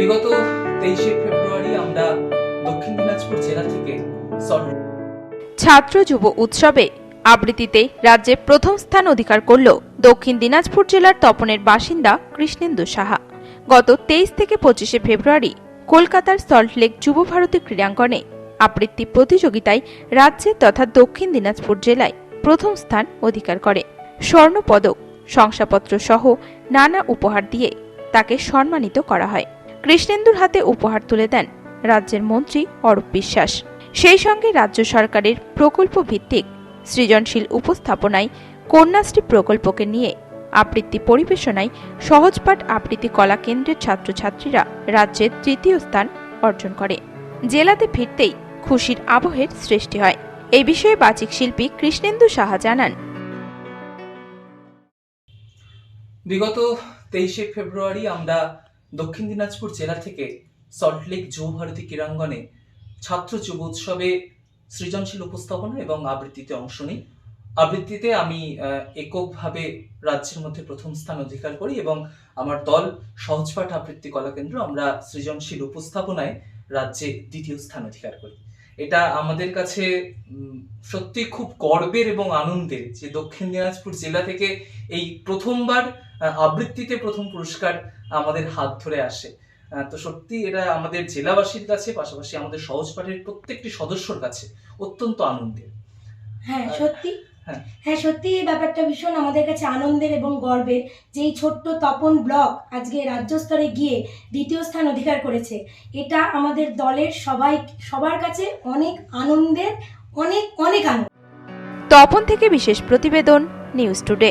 বিগত তেইশে ফেব্রুয়ারি আমরা দক্ষিণ দিনাজপুর জেলা থেকে ছাত্র যুব উৎসবে আবৃত্তিতে রাজ্যে প্রথম স্থান অধিকার করল দক্ষিণ দিনাজপুর জেলার তপনের বাসিন্দা কৃষ্ণেন্দু সাহা। গত তেইশ থেকে পঁচিশে ফেব্রুয়ারি কলকাতার সল্টলেক যুব ভারতী ক্রীড়াঙ্গনে আবৃত্তি প্রতিযোগিতায় রাজ্যে তথা দক্ষিণ দিনাজপুর জেলায় প্রথম স্থান অধিকার করে। স্বর্ণপদক, শংসাপত্র সহ নানা উপহার দিয়ে তাকে সম্মানিত করা হয়। কৃষ্ণেন্দুর হাতে উপহার তুলে দেন রাজ্যের মন্ত্রী অরূপ বিশ্বাস। সেই সঙ্গে রাজ্য সরকারের প্রকল্প ভিত্তিক সৃজনশীল উপস্থাপনায় কন্যাশ্রী প্রকল্পকে নিয়ে আবৃত্তি পরিবেশনায় সহজপাঠ আবৃত্তি কলা কেন্দ্রের ছাত্রছাত্রীরা রাজ্যের তৃতীয় স্থান অর্জন করে। জেলাতে ফিরতেই খুশির আবহের সৃষ্টি হয়। এই বিষয়ে বাচিক শিল্পী কৃষ্ণেন্দু সাহা জানান। বিগত তেইশে ফেব্রুয়ারি আমরা দক্ষিণ দিনাজপুর জেলা থেকে সল্টলেক যুবভারতী ক্রীড়াঙ্গনে ছাত্র যুব উৎসবে সৃজনশীল উপস্থাপনা এবং আবৃত্তিতে অংশ নিই। আবৃত্তিতে আমি এককভাবে রাজ্যের মধ্যে প্রথম স্থান অধিকার করি এবং আমার দল সহজপাঠ আবৃত্তি কলা কেন্দ্র আমরা সৃজনশীল উপস্থাপনায় রাজ্যে দ্বিতীয় স্থান অধিকার করি। এটা আমাদের কাছে সত্যি খুব গর্বের এবং আনন্দের যে দক্ষিণ দিনাজপুর জেলা থেকে এই প্রথমবার আবৃত্তিতে প্রথম পুরস্কার আমাদের হাত ধরে আসে তো সত্যি এটা আমাদের জেলাবাসীর কাছে পাশাপাশি আমাদের সহজ পাঠের প্রত্যেকটি সদস্যর কাছে অত্যন্ত আনন্দের হ্যাঁ সত্যি। হ্যাঁ। সত্যি এই ব্যাপারটা ভীষণ আমাদের কাছে আনন্দের এবং গর্বের যে এই ছোট্ট তপন ব্লক আজকে রাজ্য স্তরে গিয়ে দ্বিতীয় স্থান অধিকার করেছে। এটা আমাদের দলের সবাই সবার কাছে অনেক আনন্দের অনেক অনেক আনন্দ। তপন থেকে বিশেষ প্রতিবেদন নিউজ টুডে।